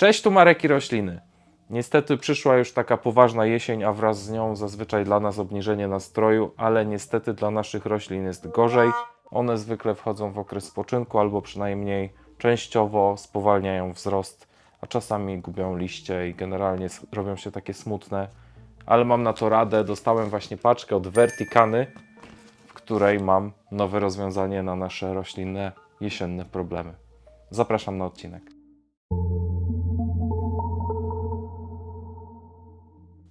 Cześć, tu Marek i rośliny. Niestety przyszła już taka poważna jesień, a wraz z nią zazwyczaj dla nas obniżenie nastroju, ale niestety dla naszych roślin jest gorzej. One zwykle wchodzą w okres spoczynku albo przynajmniej częściowo spowalniają wzrost, a czasami gubią liście i generalnie robią się takie smutne. Ale mam na to radę. Dostałem właśnie paczkę od Verticany, w której mam nowe rozwiązanie na nasze roślinne jesienne problemy. Zapraszam na odcinek.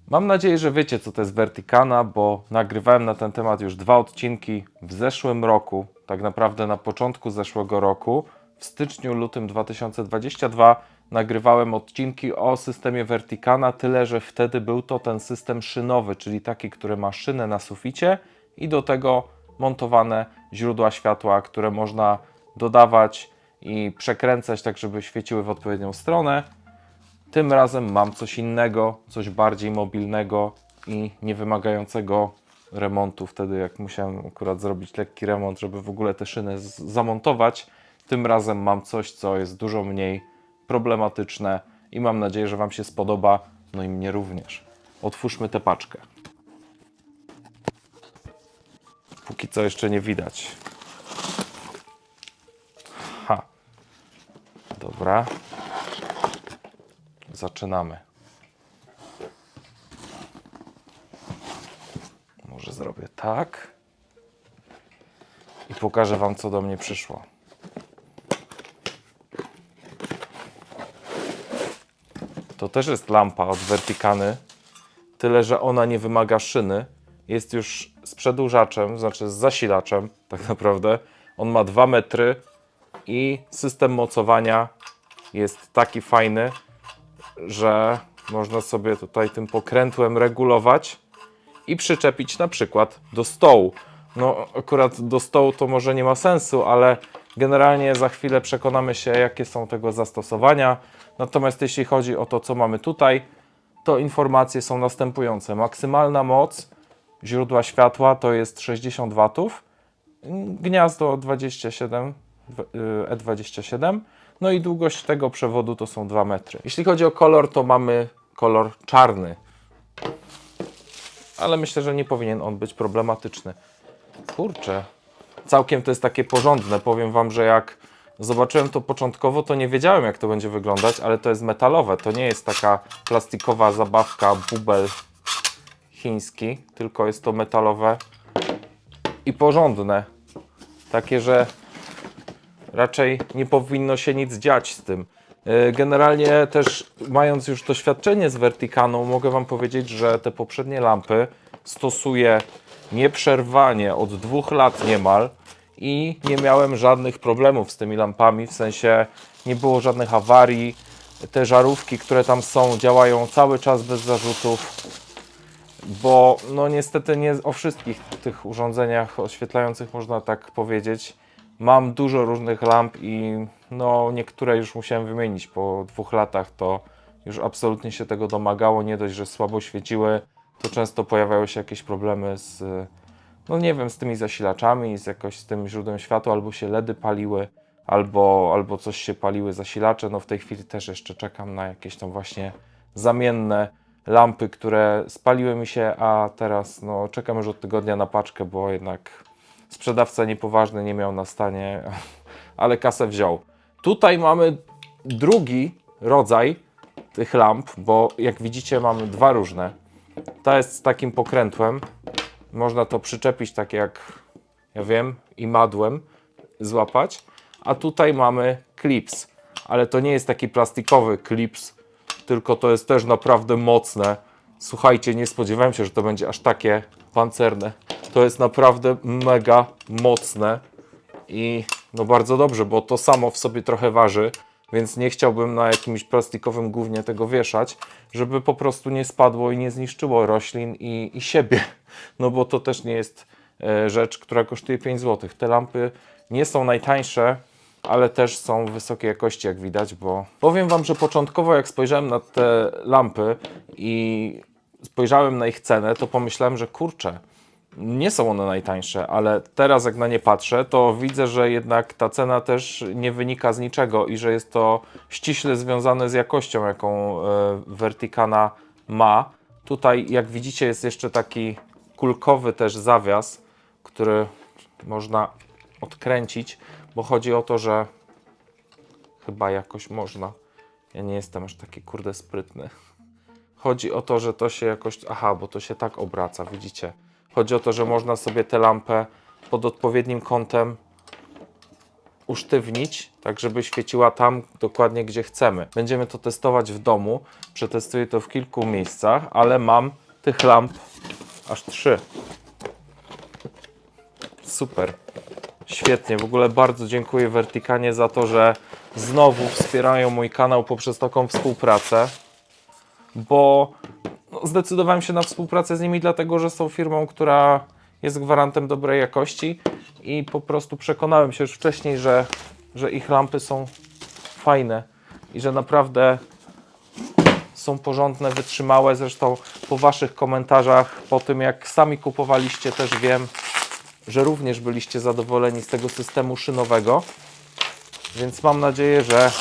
Mam nadzieję, że wiecie, co to jest Verticana, bo nagrywałem na ten temat już dwa odcinki w zeszłym roku, tak naprawdę na początku zeszłego roku. W styczniu, lutym 2022 nagrywałem odcinki o systemie Verticana, tyle że wtedy był to ten system szynowy, czyli taki, który ma szynę na suficie i do tego montowane źródła światła, które można dodawać i przekręcać tak, żeby świeciły w odpowiednią stronę. Tym razem mam coś innego, coś bardziej mobilnego i nie wymagającego remontu. Wtedy, jak musiałem akurat zrobić lekki remont, żeby w ogóle te szyny zamontować, tym razem mam coś, co jest dużo mniej problematyczne i mam nadzieję, że Wam się spodoba, no i mnie również. Otwórzmy tę paczkę. Póki co jeszcze nie widać. Ha. Dobra. Zaczynamy. Może zrobię tak. I pokażę Wam, co do mnie przyszło. To też jest lampa od Verticany. Tyle, że ona nie wymaga szyny. Jest już z przedłużaczem, znaczy z zasilaczem, tak naprawdę. On ma 2 metry i system mocowania jest taki fajny, że można sobie tutaj tym pokrętłem regulować i przyczepić na przykład do stołu. No, akurat do stołu to może nie ma sensu, ale generalnie za chwilę przekonamy się, jakie są tego zastosowania. Natomiast jeśli chodzi o to, co mamy tutaj, to informacje są następujące. Maksymalna moc źródła światła to jest 60 W, gniazdo 27, w- y, E27, no i długość tego przewodu to są 2 metry. Jeśli chodzi o kolor, to mamy kolor czarny, ale myślę, że nie powinien on być problematyczny. Kurczę, całkiem to jest takie porządne. Powiem Wam, że jak zobaczyłem to początkowo, to nie wiedziałem, jak to będzie wyglądać, ale to jest metalowe. To nie jest taka plastikowa zabawka, bubel chiński, tylko jest to metalowe i porządne. Takie, że raczej nie powinno się nic dziać z tym. Yy, Generalnie też mając już doświadczenie z Verticaną, mogę Wam powiedzieć, że te poprzednie lampy stosuję nieprzerwanie od dwóch lat niemal i nie miałem żadnych problemów z tymi lampami, w sensie nie było żadnych awarii. Te żarówki, które tam są, działają cały czas bez zarzutów bo no niestety nie o wszystkich tych urządzeniach oświetlających można tak powiedzieć. Mam dużo różnych lamp i no niektóre już musiałem wymienić po dwóch latach, to już absolutnie się tego domagało. Nie dość, że słabo świeciły, to często pojawiały się jakieś problemy z, no nie wiem, z tymi zasilaczami, z jakoś z tym źródłem światła, albo się LEDy paliły, albo, albo coś się paliły zasilacze. No w tej chwili też jeszcze czekam na jakieś tam właśnie zamienne lampy, które spaliły mi się, a teraz no, czekam już od tygodnia na paczkę, bo jednak sprzedawca niepoważny nie miał na stanie, ale kasę wziął. Tutaj mamy drugi rodzaj tych lamp, bo jak widzicie mamy dwa różne. Ta jest z takim pokrętłem. Można to przyczepić tak jak, ja wiem, i madłem złapać. A tutaj mamy klips, ale to nie jest taki plastikowy klips, tylko to jest też naprawdę mocne. Słuchajcie, nie spodziewałem się, że to będzie aż takie pancerne. To jest naprawdę mega mocne i no bardzo dobrze, bo to samo w sobie trochę waży, więc nie chciałbym na jakimś plastikowym głównie tego wieszać, żeby po prostu nie spadło i nie zniszczyło roślin i, i siebie. No bo to też nie jest e, rzecz, która kosztuje 5 zł. Te lampy nie są najtańsze, ale też są wysokiej jakości, jak widać, bo powiem Wam, że początkowo jak spojrzałem na te lampy i spojrzałem na ich cenę, to pomyślałem, że kurczę, Nie są one najtańsze, ale teraz jak na nie patrzę, to widzę, że jednak ta cena też nie wynika z niczego i że jest to ściśle związane z jakością, jaką e, Verticana ma. Tutaj, jak widzicie, jest jeszcze taki kulkowy też zawias, który można odkręcić, bo chodzi o to, że chyba jakoś można. Ja nie jestem aż taki kurde sprytny. Chodzi o to, że to się jakoś. Aha, bo to się tak obraca, widzicie. Chodzi o to, że można sobie tę lampę pod odpowiednim kątem usztywnić, tak żeby świeciła tam dokładnie, gdzie chcemy. Będziemy to testować w domu. Przetestuję to w kilku miejscach, ale mam tych lamp aż trzy. Super. Świetnie, w ogóle bardzo dziękuję Vertikanie za to, że znowu wspierają mój kanał poprzez taką współpracę, bo no, zdecydowałem się na współpracę z nimi, dlatego że są firmą, która jest gwarantem dobrej jakości i po prostu przekonałem się już wcześniej, że, że ich lampy są fajne i że naprawdę są porządne, wytrzymałe. Zresztą po Waszych komentarzach, po tym jak sami kupowaliście, też wiem, że również byliście zadowoleni z tego systemu szynowego. Więc mam nadzieję, że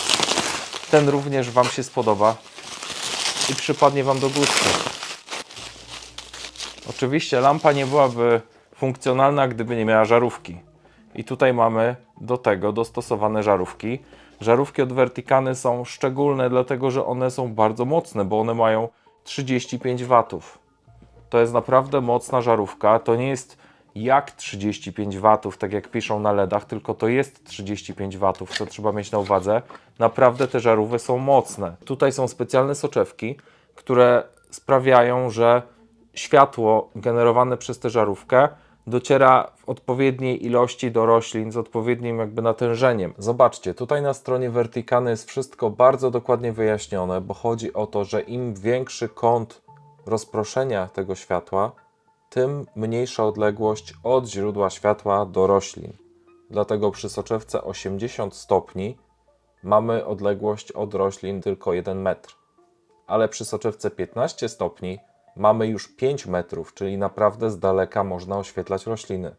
ten również Wam się spodoba i przypadnie Wam do gustu. Oczywiście lampa nie byłaby funkcjonalna, gdyby nie miała żarówki. I tutaj mamy do tego dostosowane żarówki. Żarówki od Vertikany są szczególne, dlatego że one są bardzo mocne, bo one mają 35 W. To jest naprawdę mocna żarówka. To nie jest jak 35 W, tak jak piszą na LEDach, tylko to jest 35 W, co trzeba mieć na uwadze. Naprawdę te żarówy są mocne. Tutaj są specjalne soczewki, które sprawiają, że światło generowane przez tę żarówkę dociera w odpowiedniej ilości do roślin z odpowiednim jakby natężeniem. Zobaczcie, tutaj na stronie Vertikany jest wszystko bardzo dokładnie wyjaśnione, bo chodzi o to, że im większy kąt rozproszenia tego światła, tym mniejsza odległość od źródła światła do roślin. Dlatego przy soczewce 80 stopni mamy odległość od roślin tylko 1 metr. Ale przy soczewce 15 stopni mamy już 5 metrów, czyli naprawdę z daleka można oświetlać rośliny.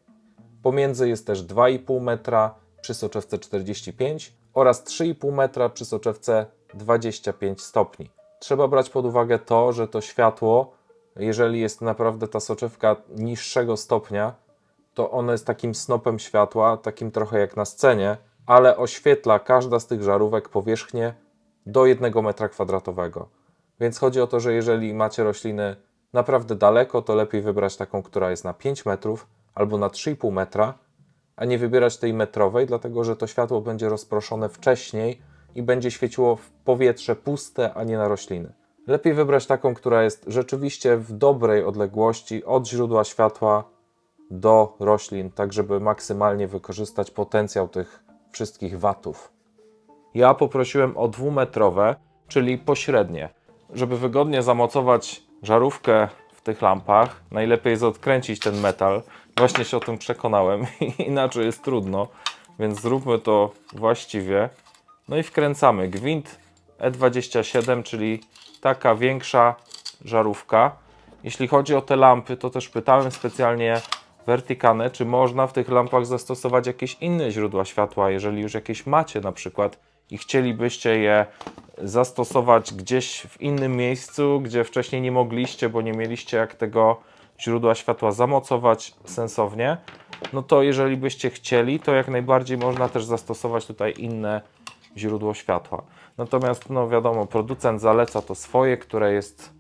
Pomiędzy jest też 2,5 metra przy soczewce 45 oraz 3,5 metra przy soczewce 25 stopni. Trzeba brać pod uwagę to, że to światło, jeżeli jest naprawdę ta soczewka niższego stopnia, to ono jest takim snopem światła, takim trochę jak na scenie, ale oświetla każda z tych żarówek powierzchnię do 1 metra kwadratowego. Więc chodzi o to, że jeżeli macie rośliny naprawdę daleko, to lepiej wybrać taką, która jest na 5 metrów albo na 3,5 metra, a nie wybierać tej metrowej, dlatego że to światło będzie rozproszone wcześniej i będzie świeciło w powietrze puste, a nie na rośliny. Lepiej wybrać taką, która jest rzeczywiście w dobrej odległości od źródła światła do roślin, tak żeby maksymalnie wykorzystać potencjał tych wszystkich watów. Ja poprosiłem o dwumetrowe, czyli pośrednie. Żeby wygodnie zamocować żarówkę w tych lampach, najlepiej jest odkręcić ten metal. Właśnie się o tym przekonałem, inaczej jest trudno, więc zróbmy to właściwie. No i wkręcamy gwint E27, czyli taka większa żarówka. Jeśli chodzi o te lampy, to też pytałem specjalnie Verticanę, czy można w tych lampach zastosować jakieś inne źródła światła, jeżeli już jakieś macie na przykład i chcielibyście je zastosować gdzieś w innym miejscu, gdzie wcześniej nie mogliście, bo nie mieliście jak tego źródła światła zamocować sensownie, no to jeżeli byście chcieli, to jak najbardziej można też zastosować tutaj inne źródło światła. Natomiast, no wiadomo, producent zaleca to swoje, które jest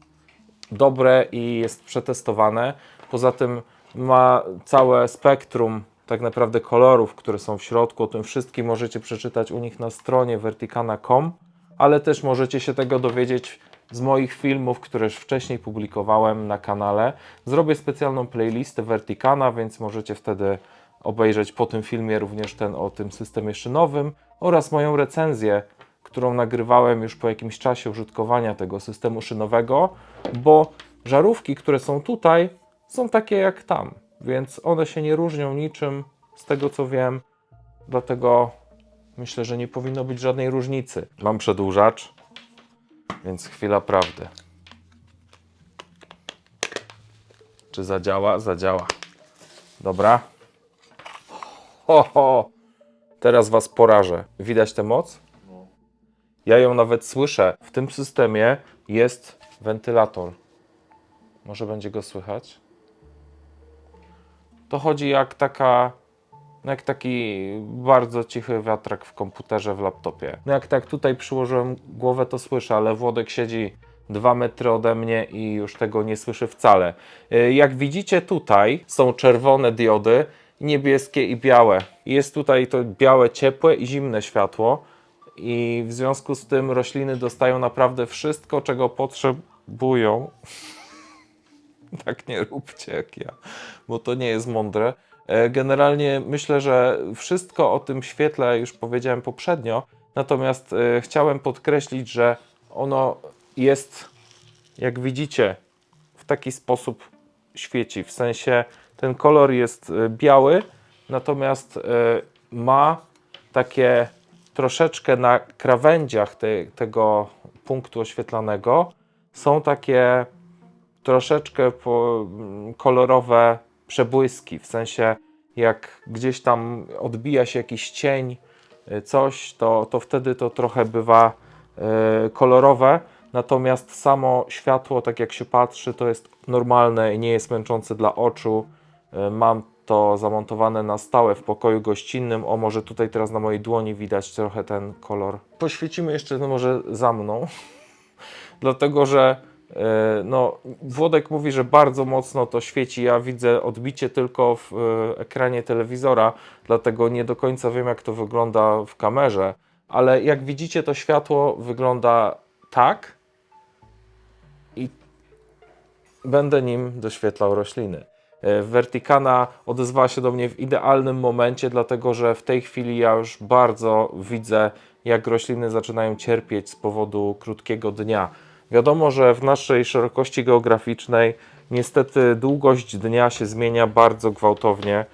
dobre i jest przetestowane. Poza tym ma całe spektrum tak naprawdę kolorów, które są w środku. O tym wszystkim możecie przeczytać u nich na stronie verticana.com, ale też możecie się tego dowiedzieć z moich filmów, które już wcześniej publikowałem na kanale. Zrobię specjalną playlistę Verticana, więc możecie wtedy obejrzeć po tym filmie również ten o tym systemie szynowym oraz moją recenzję, którą nagrywałem już po jakimś czasie użytkowania tego systemu szynowego, bo żarówki, które są tutaj, są takie jak tam, więc one się nie różnią niczym z tego co wiem, dlatego myślę, że nie powinno być żadnej różnicy. Mam przedłużacz, więc chwila prawdy. Czy zadziała? Zadziała. Dobra. Ho, ho. Teraz was porażę. Widać tę moc? Ja ją nawet słyszę. W tym systemie jest wentylator. Może będzie go słychać? To chodzi jak taka. no Jak taki bardzo cichy wiatrak w komputerze, w laptopie. No jak tak tutaj przyłożyłem głowę, to słyszę, ale Włodek siedzi dwa metry ode mnie i już tego nie słyszy wcale. Y, Jak widzicie tutaj są czerwone diody, niebieskie i białe. Jest tutaj to białe, ciepłe i zimne światło i w związku z tym rośliny dostają naprawdę wszystko, czego potrzebują. tak nie róbcie jak ja, bo to nie jest mądre. E, Generalnie myślę, że wszystko o tym świetle już powiedziałem poprzednio, natomiast e, chciałem podkreślić, że ono jest, jak widzicie, w taki sposób świeci. W sensie ten kolor jest e, biały, natomiast ma takie troszeczkę na krawędziach te, tego punktu oświetlanego są takie troszeczkę kolorowe przebłyski, w sensie jak gdzieś tam odbija się jakiś cień, y, coś, to, to wtedy to trochę bywa y, kolorowe, natomiast samo światło, tak jak się patrzy, to jest normalne i nie jest męczące dla oczu. Y, Mam to zamontowane na stałe w pokoju gościnnym. O, może tutaj teraz na mojej dłoni widać trochę ten kolor. Poświecimy jeszcze no może za mną, dlatego że e, no, Włodek mówi, że bardzo mocno to świeci. Ja widzę odbicie tylko w e, ekranie telewizora, dlatego nie do końca wiem, jak to wygląda w kamerze. Ale jak widzicie, to światło wygląda tak i będę nim doświetlał rośliny. E, Verticana odezwała się do mnie w idealnym momencie, dlatego że w tej chwili ja już bardzo widzę, jak rośliny zaczynają cierpieć z powodu krótkiego dnia. Wiadomo, że w naszej szerokości geograficznej niestety długość dnia się zmienia bardzo gwałtownie.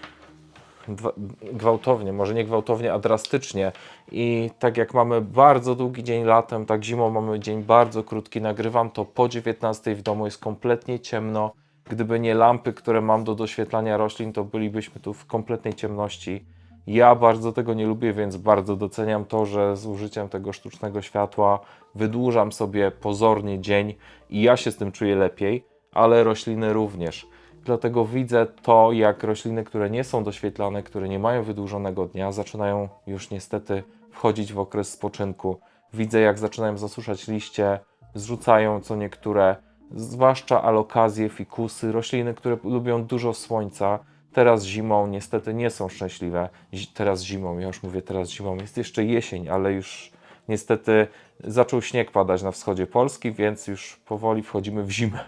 Gwałtownie, może nie gwałtownie, a drastycznie. I tak jak mamy bardzo długi dzień latem, tak zimą mamy dzień bardzo krótki. Nagrywam to po 19 w domu, jest kompletnie ciemno. Gdyby nie lampy, które mam do doświetlania roślin, to bylibyśmy tu w kompletnej ciemności. Ja bardzo tego nie lubię, więc bardzo doceniam to, że z użyciem tego sztucznego światła wydłużam sobie pozornie dzień i ja się z tym czuję lepiej, ale rośliny również. Dlatego widzę to, jak rośliny, które nie są doświetlane, które nie mają wydłużonego dnia, zaczynają już niestety wchodzić w okres spoczynku. Widzę, jak zaczynają zasuszać liście, zrzucają co niektóre, zwłaszcza alokazje, fikusy, rośliny, które lubią dużo słońca. Teraz zimą niestety nie są szczęśliwe. Teraz zimą, ja już mówię teraz zimą, jest jeszcze jesień, ale już niestety zaczął śnieg padać na wschodzie Polski, więc już powoli wchodzimy w zimę.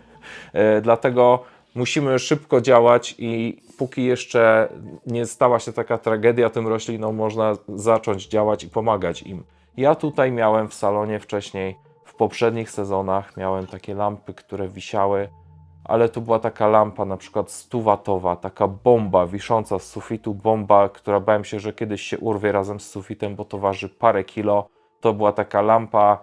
E, dlatego musimy szybko działać i póki jeszcze nie stała się taka tragedia tym roślinom, można zacząć działać i pomagać im. Ja tutaj miałem w salonie wcześniej, poprzednich sezonach, miałem takie lampy, które wisiały, ale to była taka lampa na przykład 100-watowa, taka bomba wisząca z sufitu, bomba, która bałem się, że kiedyś się urwie razem z sufitem, bo to waży parę kilo. To była taka lampa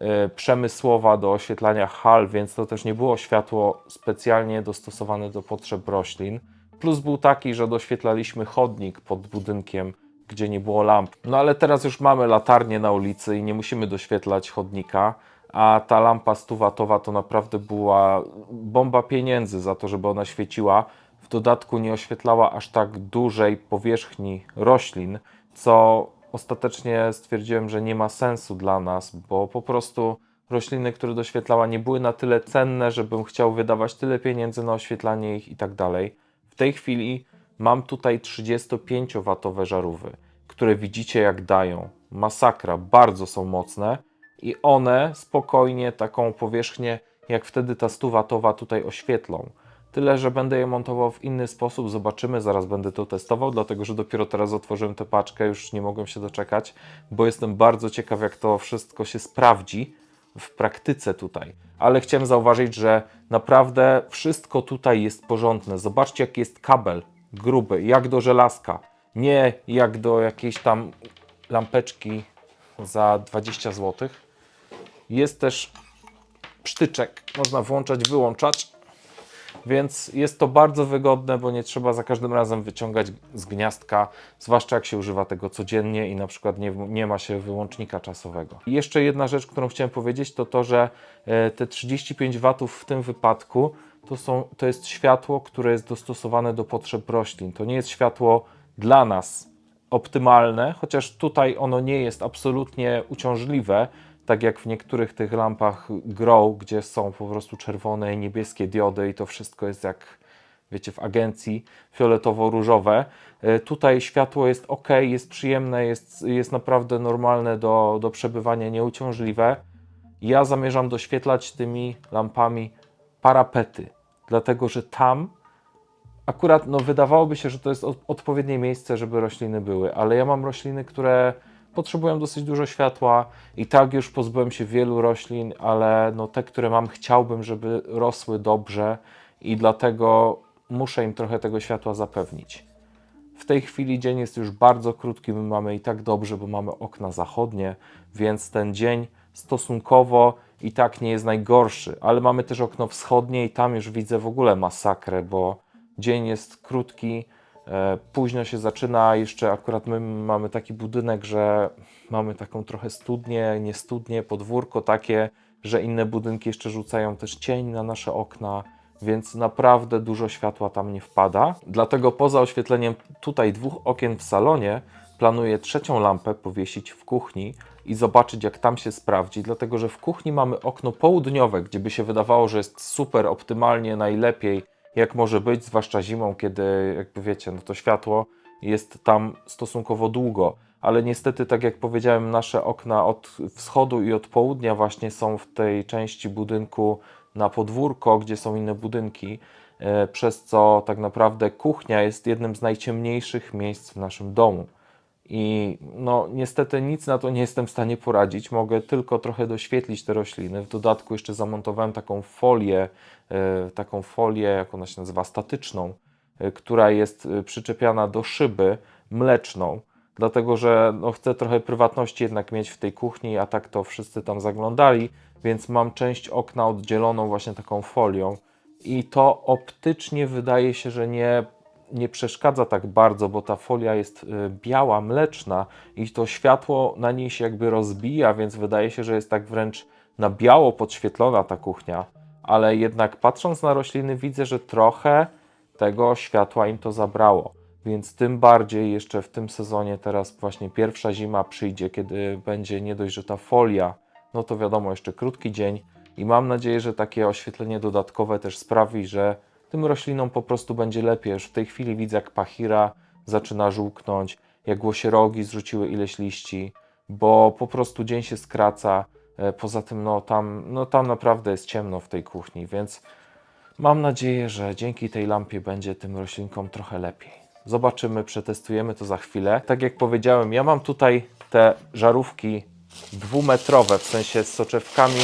e, przemysłowa do oświetlania hal, więc to też nie było światło specjalnie dostosowane do potrzeb roślin. Plus był taki, że doświetlaliśmy chodnik pod budynkiem, gdzie nie było lamp. No ale teraz już mamy latarnię na ulicy i nie musimy doświetlać chodnika, a ta lampa 100-watowa to naprawdę była bomba pieniędzy za to, żeby ona świeciła. W dodatku nie oświetlała aż tak dużej powierzchni roślin, co ostatecznie stwierdziłem, że nie ma sensu dla nas, bo po prostu rośliny, które doświetlała, nie były na tyle cenne, żebym chciał wydawać tyle pieniędzy na oświetlanie ich i tak dalej. W tej chwili mam tutaj 35-watowe żarówy, które widzicie jak dają. Masakra, bardzo są mocne i one spokojnie taką powierzchnię, jak wtedy ta 100-watowa tutaj oświetlą. Tyle, że będę je montował w inny sposób, zobaczymy, zaraz będę to testował, dlatego że dopiero teraz otworzyłem tę paczkę, już nie mogłem się doczekać, bo jestem bardzo ciekaw, jak to wszystko się sprawdzi w praktyce tutaj. Ale chciałem zauważyć, że naprawdę wszystko tutaj jest porządne. Zobaczcie, jaki jest kabel gruby, jak do żelazka, nie jak do jakiejś tam lampeczki za 20 zł. Jest też psztyczek, można włączać, wyłączać. Więc jest to bardzo wygodne, bo nie trzeba za każdym razem wyciągać z gniazdka, zwłaszcza jak się używa tego codziennie i na przykład nie, nie ma się wyłącznika czasowego. I jeszcze jedna rzecz, którą chciałem powiedzieć, to to, że e, te 35 W w tym wypadku to, są, to jest światło, które jest dostosowane do potrzeb roślin. To nie jest światło dla nas optymalne, chociaż tutaj ono nie jest absolutnie uciążliwe, tak jak w niektórych tych lampach Grow, gdzie są po prostu czerwone i niebieskie diody i to wszystko jest jak wiecie, w agencji fioletowo-różowe. E, Tutaj światło jest ok, jest przyjemne, jest, jest naprawdę normalne do, do przebywania, nieuciążliwe. Ja zamierzam doświetlać tymi lampami parapety, dlatego że tam akurat no, wydawałoby się, że to jest od, odpowiednie miejsce, żeby rośliny były, ale ja mam rośliny, które potrzebują dosyć dużo światła. I tak już pozbyłem się wielu roślin, ale no, te, które mam, chciałbym, żeby rosły dobrze. I dlatego muszę im trochę tego światła zapewnić. W tej chwili dzień jest już bardzo krótki, my mamy i tak dobrze, bo mamy okna zachodnie, więc ten dzień stosunkowo i tak nie jest najgorszy, ale mamy też okno wschodnie i tam już widzę w ogóle masakrę, bo dzień jest krótki, późno się zaczyna, jeszcze akurat my mamy taki budynek, że mamy taką trochę studnię, nie studnię, podwórko takie, że inne budynki jeszcze rzucają też cień na nasze okna, więc naprawdę dużo światła tam nie wpada. Dlatego poza oświetleniem tutaj dwóch okien w salonie, planuję trzecią lampę powiesić w kuchni i zobaczyć, jak tam się sprawdzi, dlatego że w kuchni mamy okno południowe, gdzie by się wydawało, że jest super, optymalnie, najlepiej, jak może być, zwłaszcza zimą, kiedy, jakby wiecie, no to światło jest tam stosunkowo długo. Ale niestety, tak jak powiedziałem, nasze okna od wschodu i od południa właśnie są w tej części budynku na podwórko, gdzie są inne budynki, e, przez co tak naprawdę kuchnia jest jednym z najciemniejszych miejsc w naszym domu. I no niestety nic na to nie jestem w stanie poradzić. Mogę tylko trochę doświetlić te rośliny. W dodatku jeszcze zamontowałem taką folię, e, taką folię, jak ona się nazywa, statyczną, e, która jest e, przyczepiana do szyby mleczną. Dlatego, że no, chcę trochę prywatności jednak mieć w tej kuchni, a tak to wszyscy tam zaglądali, więc mam część okna oddzieloną właśnie taką folią. I to optycznie wydaje się, że nie nie przeszkadza tak bardzo, bo ta folia jest y, biała, mleczna i to światło na niej się jakby rozbija, więc wydaje się, że jest tak wręcz na biało podświetlona ta kuchnia. Ale jednak patrząc na rośliny widzę, że trochę tego światła im to zabrało. Więc tym bardziej jeszcze w tym sezonie teraz właśnie pierwsza zima przyjdzie, kiedy będzie nie dość, że ta folia, no to wiadomo, jeszcze krótki dzień i mam nadzieję, że takie oświetlenie dodatkowe też sprawi, że tym roślinom po prostu będzie lepiej. Już w tej chwili widzę, jak pachira zaczyna żółknąć, jak głosierogi zrzuciły ileś liści, bo po prostu dzień się skraca. E, Poza tym, no tam, no tam naprawdę jest ciemno w tej kuchni, więc mam nadzieję, że dzięki tej lampie będzie tym roślinkom trochę lepiej. Zobaczymy, przetestujemy to za chwilę. Tak jak powiedziałem, ja mam tutaj te żarówki dwumetrowe, w sensie z soczewkami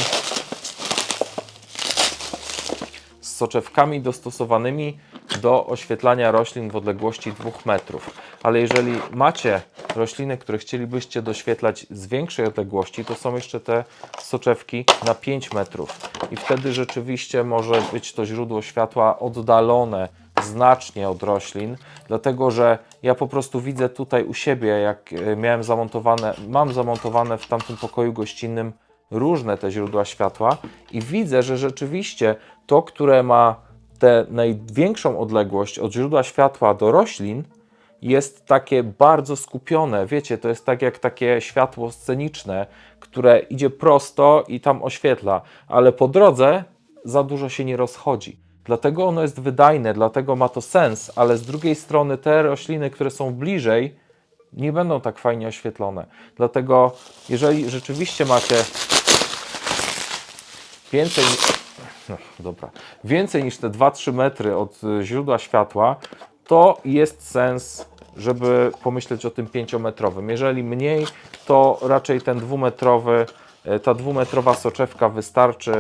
z soczewkami dostosowanymi do oświetlania roślin w odległości 2 metrów. Ale jeżeli macie rośliny, które chcielibyście doświetlać z większej odległości, to są jeszcze te soczewki na 5 metrów. I wtedy rzeczywiście może być to źródło światła oddalone znacznie od roślin, dlatego że ja po prostu widzę tutaj u siebie, jak e, miałem zamontowane, mam zamontowane w tamtym pokoju gościnnym różne te źródła światła i widzę, że rzeczywiście to, które ma tę największą odległość od źródła światła do roślin, jest takie bardzo skupione. Wiecie, to jest tak jak takie światło sceniczne, które idzie prosto i tam oświetla, ale po drodze za dużo się nie rozchodzi. Dlatego ono jest wydajne, dlatego ma to sens, ale z drugiej strony te rośliny, które są bliżej, nie będą tak fajnie oświetlone. Dlatego, jeżeli rzeczywiście macie więcej, no, dobra, więcej niż te 2-3 metry od y, źródła światła, to jest sens, żeby pomyśleć o tym 5-metrowym. Jeżeli mniej, to raczej ten dwumetrowy, y, ta dwumetrowa soczewka wystarczy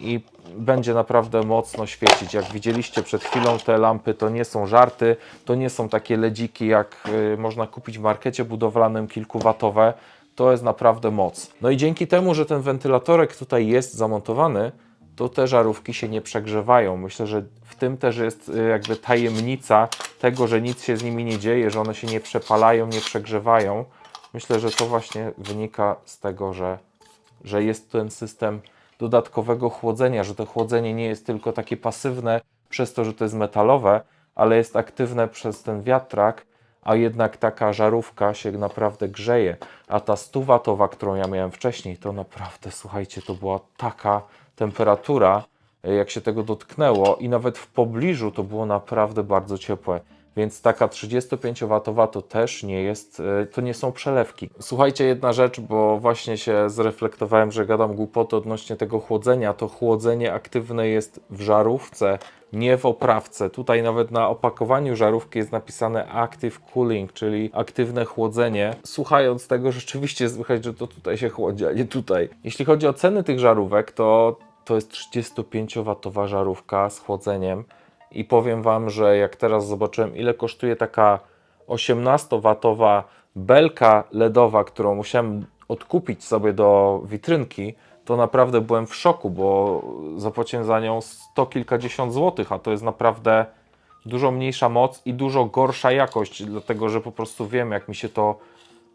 i będzie naprawdę mocno świecić. Jak widzieliście przed chwilą, te lampy to nie są żarty, to nie są takie ledziki, jak y, można kupić w markecie budowlanym kilkuwatowe. To jest naprawdę moc. No i dzięki temu, że ten wentylatorek tutaj jest zamontowany, to te żarówki się nie przegrzewają. Myślę, że w tym też jest y, jakby tajemnica tego, że nic się z nimi nie dzieje, że one się nie przepalają, nie przegrzewają. Myślę, że to właśnie wynika z tego, że, że jest ten system dodatkowego chłodzenia, że to chłodzenie nie jest tylko takie pasywne przez to, że to jest metalowe, ale jest aktywne przez ten wiatrak, a jednak taka żarówka się naprawdę grzeje. A ta 100 którą ja miałem wcześniej, to naprawdę, słuchajcie, to była taka temperatura, jak się tego dotknęło i nawet w pobliżu to było naprawdę bardzo ciepłe. Więc taka 35W to też nie jest, e, to nie są przelewki. Słuchajcie, jedna rzecz, bo właśnie się zreflektowałem, że gadam głupoty odnośnie tego chłodzenia. To chłodzenie aktywne jest w żarówce, nie w oprawce. Tutaj nawet na opakowaniu żarówki jest napisane Active Cooling, czyli aktywne chłodzenie. Słuchając tego, rzeczywiście słychać, że to tutaj się chłodzi, a nie tutaj. Jeśli chodzi o ceny tych żarówek, to to jest 35W żarówka z chłodzeniem. I powiem Wam, że jak teraz zobaczyłem, ile kosztuje taka 18W belka LEDowa, którą musiałem odkupić sobie do witrynki, to naprawdę byłem w szoku, bo zapłaciłem za nią sto kilkadziesiąt złotych, a to jest naprawdę dużo mniejsza moc i dużo gorsza jakość, dlatego że po prostu wiem, jak mi się to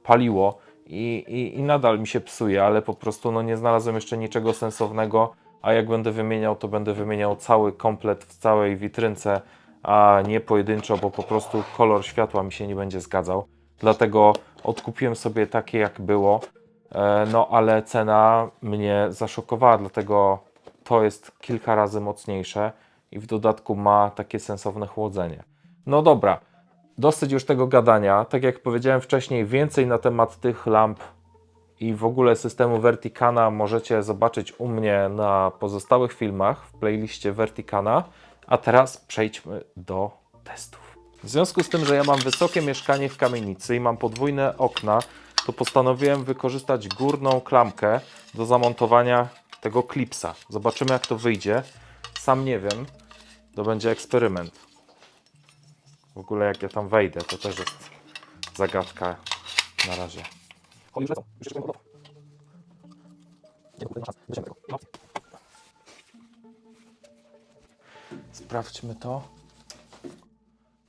paliło i, i, i nadal mi się psuje, ale po prostu no, nie znalazłem jeszcze niczego sensownego, a jak będę wymieniał, to będę wymieniał cały komplet w całej witrynce, a nie pojedynczo, bo po prostu kolor światła mi się nie będzie zgadzał. Dlatego odkupiłem sobie takie, jak było. E, No, ale cena mnie zaszokowała, dlatego to jest kilka razy mocniejsze i w dodatku ma takie sensowne chłodzenie. No dobra, dosyć już tego gadania. Tak jak powiedziałem wcześniej, więcej na temat tych lamp i w ogóle systemu Verticana możecie zobaczyć u mnie na pozostałych filmach w playliście Verticana. A teraz przejdźmy do testów. W związku z tym, że ja mam wysokie mieszkanie w kamienicy i mam podwójne okna, to postanowiłem wykorzystać górną klamkę do zamontowania tego klipsa. Zobaczymy jak to wyjdzie. Sam nie wiem. To będzie eksperyment. W ogóle jak ja tam wejdę, to też jest zagadka na razie. O, już lecą. Już jeszcze gotowe. Nie, kurde, nie ma szans. Tego. No. Sprawdźmy to.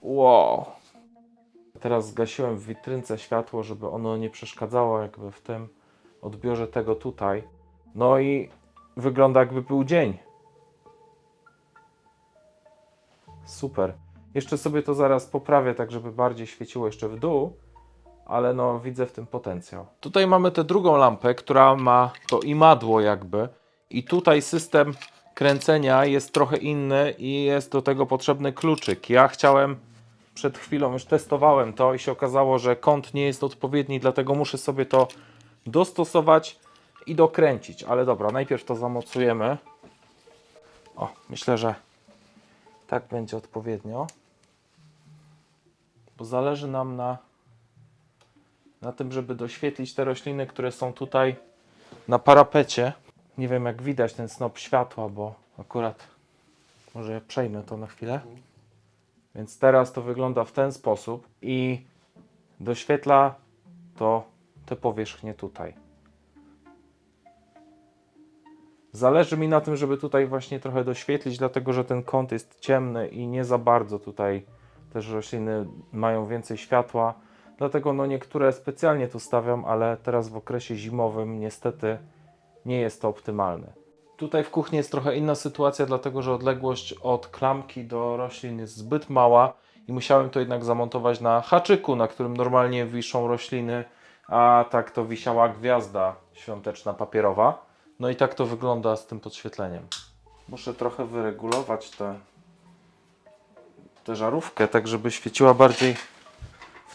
Wow. Teraz zgasiłem w witrynce światło, żeby ono nie przeszkadzało jakby w tym odbiorze tego tutaj. No i wygląda jakby był dzień. Super. Jeszcze sobie to zaraz poprawię, tak żeby bardziej świeciło jeszcze w dół, ale no widzę w tym potencjał. Tutaj mamy tę drugą lampę, która ma to imadło jakby i tutaj system kręcenia jest trochę inny i jest do tego potrzebny kluczyk. Ja chciałem przed chwilą już testowałem to i się okazało, że kąt nie jest odpowiedni, dlatego muszę sobie to dostosować i dokręcić. Ale dobra, najpierw to zamocujemy. O, myślę, że tak będzie odpowiednio. Bo zależy nam na, na tym, żeby doświetlić te rośliny, które są tutaj na parapecie. Nie wiem, jak widać ten snop światła, bo akurat może ja przejmę to na chwilę. Więc teraz to wygląda w ten sposób i doświetla to te powierzchnie tutaj. Zależy mi na tym, żeby tutaj właśnie trochę doświetlić, dlatego że ten kąt jest ciemny i nie za bardzo tutaj też rośliny mają więcej światła. Dlatego no niektóre specjalnie tu stawiam, ale teraz w okresie zimowym niestety nie jest to optymalne. Tutaj w kuchni jest trochę inna sytuacja, dlatego że odległość od klamki do roślin jest zbyt mała i musiałem to jednak zamontować na haczyku, na którym normalnie wiszą rośliny, a tak to wisiała gwiazda świąteczna papierowa. No i tak to wygląda z tym podświetleniem. Muszę trochę wyregulować tę tę żarówkę, tak żeby świeciła bardziej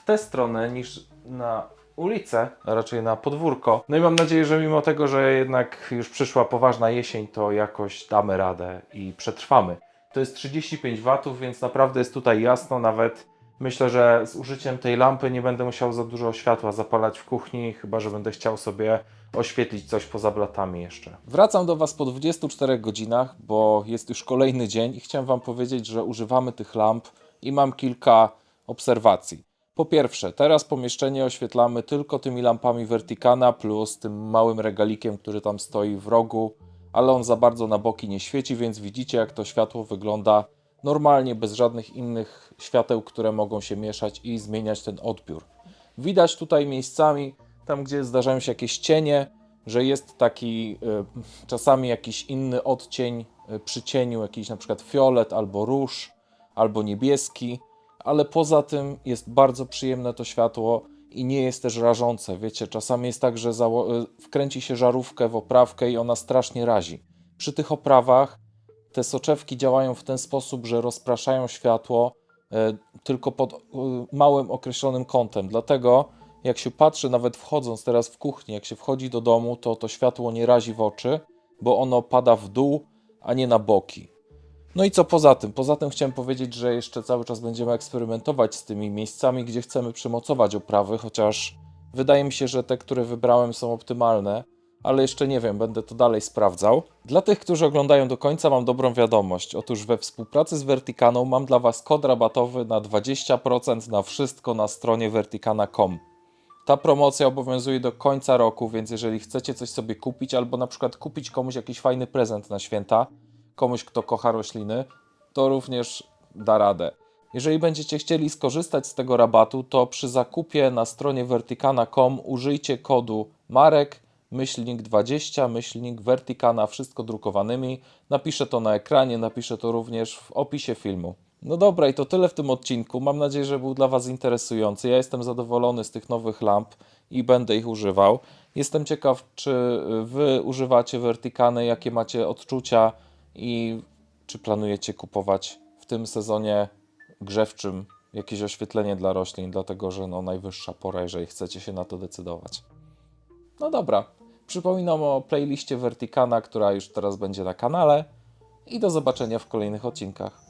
w tę stronę niż na ulicę, raczej na podwórko. No i mam nadzieję, że mimo tego, że jednak już przyszła poważna jesień, to jakoś damy radę i przetrwamy. To jest 35 W, więc naprawdę jest tutaj jasno, nawet myślę, że z użyciem tej lampy nie będę musiał za dużo światła zapalać w kuchni, chyba że będę chciał sobie oświetlić coś poza blatami jeszcze. Wracam do Was po 24 godzinach, bo jest już kolejny dzień i chciałem Wam powiedzieć, że używamy tych lamp i mam kilka obserwacji. Po pierwsze, teraz pomieszczenie oświetlamy tylko tymi lampami Verticana plus tym małym regalikiem, który tam stoi w rogu, ale on za bardzo na boki nie świeci, więc widzicie jak to światło wygląda normalnie, bez żadnych innych świateł, które mogą się mieszać i zmieniać ten odbiór. Widać tutaj miejscami, tam gdzie zdarzają się jakieś cienie, że jest taki y, czasami jakiś inny odcień y, przy cieniu, jakiś na przykład fiolet albo róż, albo niebieski, ale poza tym jest bardzo przyjemne to światło i nie jest też rażące. Wiecie, czasami jest tak, że y, wkręci się żarówkę w oprawkę i ona strasznie razi. Przy tych oprawach te soczewki działają w ten sposób, że rozpraszają światło e, tylko pod e, małym określonym kątem. Dlatego jak się patrzy, nawet wchodząc teraz w kuchnię, jak się wchodzi do domu, to to światło nie razi w oczy, bo ono pada w dół, a nie na boki. No i co poza tym? Poza tym chciałem powiedzieć, że jeszcze cały czas będziemy eksperymentować z tymi miejscami, gdzie chcemy przymocować oprawy, chociaż wydaje mi się, że te, które wybrałem, są optymalne, ale jeszcze nie wiem, będę to dalej sprawdzał. Dla tych, którzy oglądają do końca, mam dobrą wiadomość. Otóż we współpracy z Verticaną mam dla Was kod rabatowy na 20% na wszystko na stronie verticana.com. Ta promocja obowiązuje do końca roku, więc jeżeli chcecie coś sobie kupić, albo na przykład kupić komuś jakiś fajny prezent na święta, komuś, kto kocha rośliny, to również da radę. Jeżeli będziecie chcieli skorzystać z tego rabatu, to przy zakupie na stronie verticana.com użyjcie kodu MAREK, myślnik 20, myślnik Verticana, wszystko drukowanymi. Napiszę to na ekranie, napiszę to również w opisie filmu. No dobra, i to tyle w tym odcinku. Mam nadzieję, że był dla Was interesujący. Ja jestem zadowolony z tych nowych lamp i będę ich używał. Jestem ciekaw, czy Wy używacie Verticany, jakie macie odczucia i czy planujecie kupować w tym sezonie grzewczym jakieś oświetlenie dla roślin, dlatego że no najwyższa pora, jeżeli chcecie się na to decydować. No dobra, przypominam o playliście Verticana, która już teraz będzie na kanale i do zobaczenia w kolejnych odcinkach.